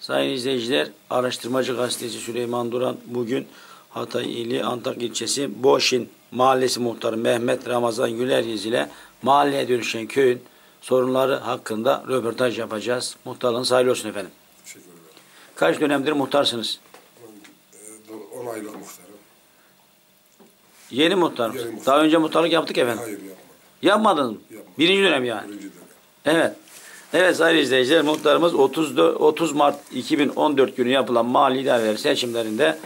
Sayın izleyiciler, araştırmacı gazeteci Süleyman Duran bugün Hatay ili Antak ilçesi Boşin mahallesi muhtarı Mehmet Ramazan Güler Yüz ile mahalleye dönüşen köyün sorunları hakkında röportaj yapacağız. Muhtarlığınız hayırlı olsun efendim. Teşekkür ederim. Kaç dönemdir muhtarsınız? Ben, e, 10 aylık muhtarım. Yeni muhtar mısınız? Yeni muhtar. Daha önce muhtarlık yaptık efendim. Hayır yapmadım. Yapmadınız mı? Yapmadım. Birinci dönem yani. Birinci dönem. Evet. Evet sayın izleyiciler muhtarımız 30, 30 Mart 2014 günü yapılan mahalli idareler seçimlerinde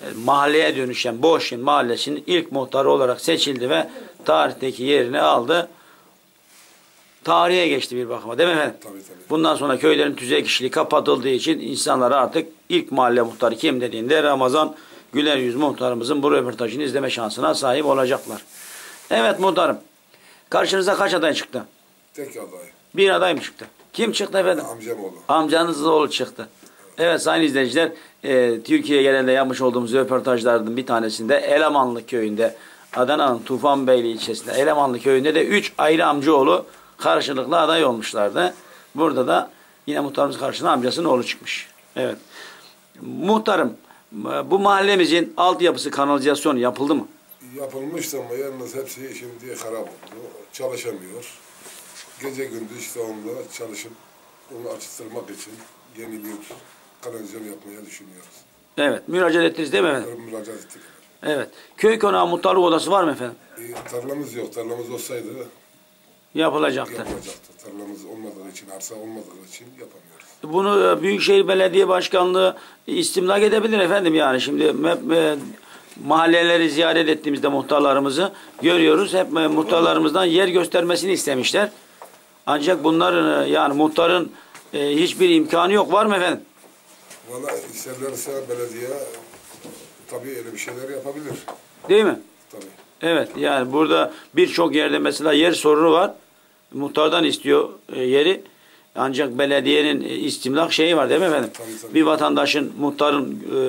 e, mahalleye dönüşen Boşin mahallesinin ilk muhtarı olarak seçildi ve tarihteki yerini aldı. Tarihe geçti bir bakıma değil mi efendim? Tabii tabii. Bundan sonra köylerin tüzek kişiliği kapatıldığı için insanlar artık ilk mahalle muhtarı kim dediğinde Ramazan Güler Yüz muhtarımızın bu röportajını izleme şansına sahip olacaklar. Evet muhtarım. Karşınıza kaç aday çıktı? Tek aday. Bir aday mı çıktı? Kim çıktı efendim? Amcam oğlu. Amcanızın oğlu çıktı. Evet sayın izleyiciler, e, Türkiye genelinde yapmış olduğumuz röportajlardan bir tanesinde Elemanlı köyünde, Adana'nın Tufanbeyli ilçesinde Elemanlı köyünde de 3 ayrı amcaoğlu karşılıklı aday olmuşlardı. Burada da yine muhtarımız karşısında amcasının oğlu çıkmış. Evet. Muhtarım, bu mahallemizin altyapısı kanalizasyon yapıldı mı? Yapılmıştı ama yalnız hepsi şimdi harap oldu. Çalışamıyor. Gece gündüz işte onunla çalışıp onu açtırmak için yeni bir kanalizasyon yapmaya düşünüyoruz. Evet. Müracaat ettiniz değil mi efendim? Müracaat ettik. Evet. Köy konağı muhtarlık odası var mı efendim? E, tarlamız yok. Tarlamız olsaydı Yapılacaktı. yapılacaktı. Tarlamız olmadığı için, arsa olmadığı için yapamıyoruz. Bunu e, Büyükşehir Belediye Başkanlığı istimlak edebilir efendim yani. Şimdi mahalleleri ziyaret ettiğimizde muhtarlarımızı görüyoruz. Hep e, muhtarlarımızdan yer göstermesini istemişler. Ancak bunların e, yani muhtarın e, hiçbir imkanı yok. Var mı efendim? Valla isterlerse belediye tabii öyle bir şeyler yapabilir. Değil mi? Tabii. Evet yani burada birçok yerde mesela yer sorunu var. Muhtardan istiyor e, yeri. Ancak belediyenin e, istimlak şeyi var değil mi efendim? Tabii, tabii. Bir vatandaşın muhtarın e,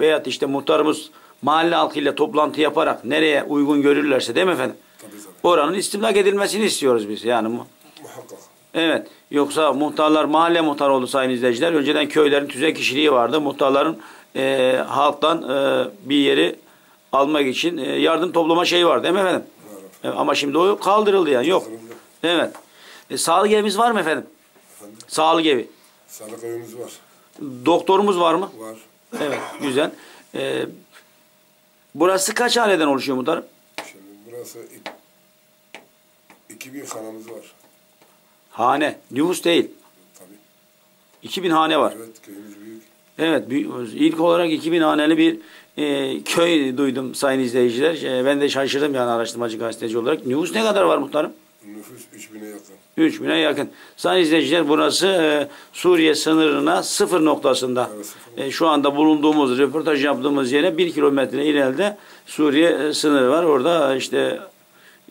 veyahut işte muhtarımız mahalle halkıyla toplantı yaparak nereye uygun görürlerse değil mi efendim? Tabii tabii. Oranın istimlak edilmesini istiyoruz biz yani. Mu- Muhakkak. Evet. Yoksa muhtarlar mahalle muhtar oldu sayın izleyiciler. Önceden köylerin tüzek kişiliği vardı. Muhtarların e, halktan e, bir yeri almak için e, yardım toplama şeyi var değil mi efendim? Evet. E, ama şimdi o kaldırıldı yani yok. Kaldırıldı. Evet. E, sağlık evimiz var mı efendim? Efendim? Sağlık evi. Sağlık evimiz var. Doktorumuz var mı? Var. Evet güzel. E, burası kaç haneden oluşuyor muhtarım? Şimdi burası ik- 2000 hanımız var. Hane. Nüfus değil. Tabii. 2000 hane var. Evet köyümüz büyük. Evet, büyük- ilk olarak 2000 haneli bir e, köy duydum sayın izleyiciler. E, ben de şaşırdım yani araştırmacı gazeteci olarak. Nüfus ne kadar var muhtarım? Nüfus 3000'e yakın. 3000'e yakın. Sayın izleyiciler burası e, Suriye sınırına sıfır noktasında. Evet, sıfır. E, şu anda bulunduğumuz, röportaj yaptığımız yere bir kilometre ileride Suriye e, sınırı var. Orada işte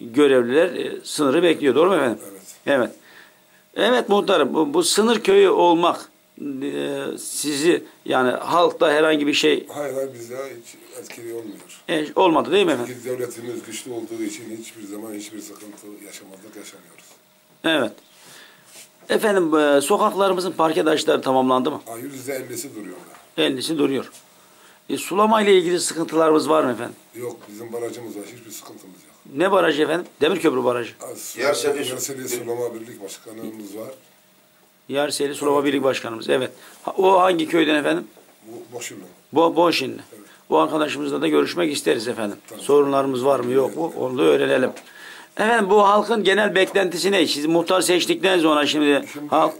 görevliler e, sınırı bekliyor. Doğru mu efendim? Evet. Evet. Evet muhtarım bu, bu sınır köyü olmak e, sizi yani halkta herhangi bir şey Hayır hayır bizde hiç etkili olmuyor. e, olmadı değil mi efendim? Çünkü devletimiz güçlü olduğu için hiçbir zaman hiçbir sıkıntı yaşamadık, yaşamıyoruz. Evet. Efendim e, sokaklarımızın parke taşları tamamlandı mı? Ha, yüzde ellisi duruyorlar. 50'si duruyor. E, sulama ile ilgili sıkıntılarımız var mı efendim? Yok bizim barajımız var, hiçbir sıkıntımız yok. Ne barajı efendim? Demirköprü Barajı. Yerseli- Yerseli Sulama Birlik Başkanımız var. Yarseli Sulama Birlik Başkanımız. Evet. O hangi köyden efendim? Bu boşuna. Bo Boşinli. Evet. Bu arkadaşımızla da görüşmek isteriz efendim. Tamam. Sorunlarımız var mı yok mu? Onu da öğrenelim. Efendim bu halkın genel beklentisi ne? Siz muhtar seçtikten sonra şimdi, Şimdi halk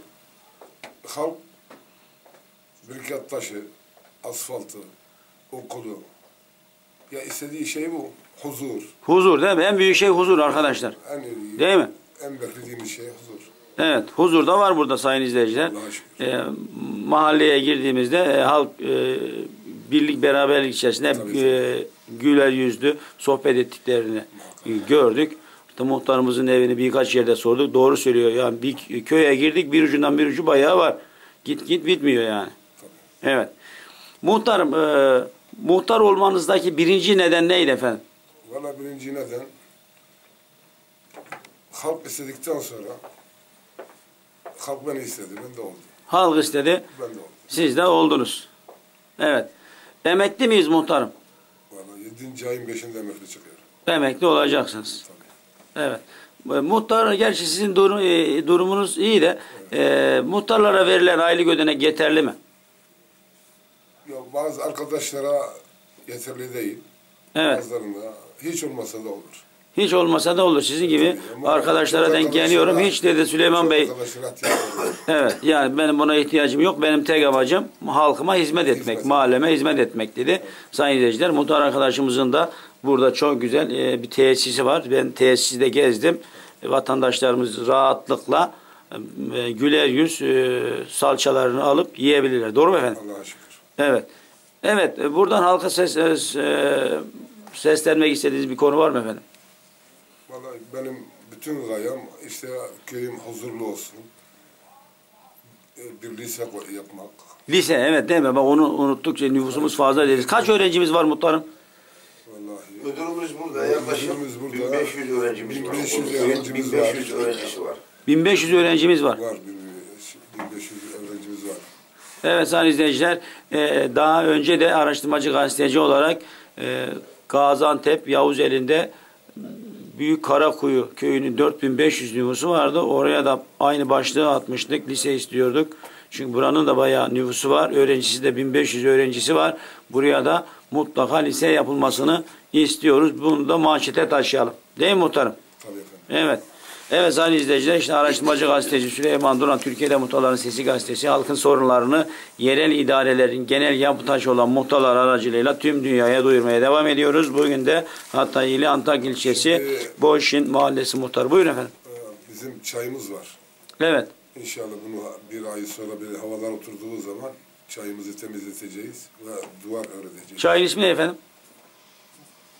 halk birikat taşı, asfaltı, okulu. Ya istediği şey bu. Huzur. huzur değil mi? En büyük şey huzur arkadaşlar. En, Değil mi? En beklediğimiz şey huzur. Evet, huzur da var burada sayın izleyiciler. Ee, mahalleye girdiğimizde e, halk e, birlik beraberlik içerisinde Tabii, e, güler yüzlü sohbet ettiklerini e, gördük. İşte muhtarımızın evini birkaç yerde sorduk. Doğru söylüyor. Yani bir köye girdik bir ucundan bir ucu bayağı var. Git git bitmiyor yani. Tabii. Evet. Muhtarım, e, muhtar olmanızdaki birinci neden neydi efendim? Valla birinci neden halk istedikten sonra halk beni istedi, ben de oldum. Halk istedi. Ben de oldum. Siz de oldunuz. Evet. Emekli miyiz muhtarım? Vallahi 7. ayın 5'inde emekli çıkıyorum. Emekli olacaksınız. Tabii. Evet. E, Muhtar, gerçi sizin durum, e, durumunuz iyi de e, muhtarlara verilen aylık ödenek yeterli mi? Ya bazı arkadaşlara yeterli değil. Evet. Bazılarında hiç olmasa da olur. Hiç olmasa da olur. Sizin gibi Ama arkadaşlara denk geliyorum. Hiç dedi Süleyman Bey. Evet yani benim buna ihtiyacım yok. Benim tek amacım halkıma hizmet etmek, Hizmet. mahalleme hizmet etmek dedi. Sayın izleyiciler muhtar arkadaşımızın da burada çok güzel e, bir tesisi var. Ben tesisi de gezdim. Vatandaşlarımız rahatlıkla e, güler yüz e, salçalarını alıp yiyebilirler. Doğru mu efendim? Allah'a şükür. Evet. Evet e, buradan halka ses, e, seslenmek istediğiniz bir konu var mı efendim? Vallahi benim bütün gayem işte köyüm huzurlu olsun. E, Bir lise yapmak. Lise evet değil mi? Bak onu unuttuk. Şey, Nüfusumuz fazla deriz. Kaç öğrencimiz var muhtarım? Vallahi. Müdürümüz burada yaklaşık Müdürümüz burada. 1500 öğrencimiz var. 1500 Köyün öğrencimiz 1500 var. öğrencisi var. 1500 öğrencimiz var. Var bir- 1500 öğrencimiz var. Evet sayın izleyiciler, e, daha önce de araştırmacı gazeteci olarak e, Gaziantep Yavuz elinde Büyük Karakuyu köyünün 4500 nüfusu vardı. Oraya da aynı başlığı atmıştık. Lise istiyorduk. Çünkü buranın da bayağı nüfusu var. Öğrencisi de 1500 öğrencisi var. Buraya da mutlaka lise yapılmasını istiyoruz. Bunu da manşete taşıyalım. Değil mi muhtarım? Tabii efendim. Evet. Evet sayın izleyiciler işte araştırmacı gazeteci Süleyman Duran Türkiye'de Muhtarların Sesi gazetesi halkın sorunlarını yerel idarelerin genel yapı taşı olan muhtarlar aracılığıyla tüm dünyaya duyurmaya devam ediyoruz. Bugün de Hatay ili Antak ilçesi Boşin mahallesi muhtarı. Buyurun efendim. Ee, Bizim çayımız var. Evet. İnşallah bunu bir ay sonra bir havalar oturduğu zaman çayımızı temizleteceğiz ve duvar öğreteceğiz. Çayın ismi ne efendim?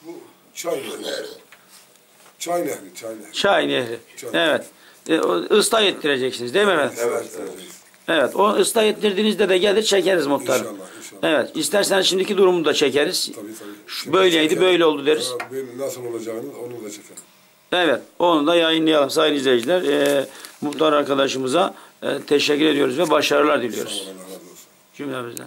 Bu çay nehri. Çay nehri, çay nehri. Çay Nehri. Çay. Evet. E, o ıslah ettireceksiniz değil mi efendim? Evet. Evet. O ıslah ettirdiğinizde de gelir çekeriz muhtarım. İnşallah, inşallah. Evet. İsterseniz şimdiki durumu da çekeriz. Tabii tabii. Şimdi böyleydi, çekelim. böyle oldu deriz. Ha, böyle nasıl olacağını onu da çekelim. Evet, onu da yayınlayalım sayın izleyiciler. Ee, muhtar arkadaşımıza e, teşekkür ediyoruz ve başarılar diliyoruz cümlemizden.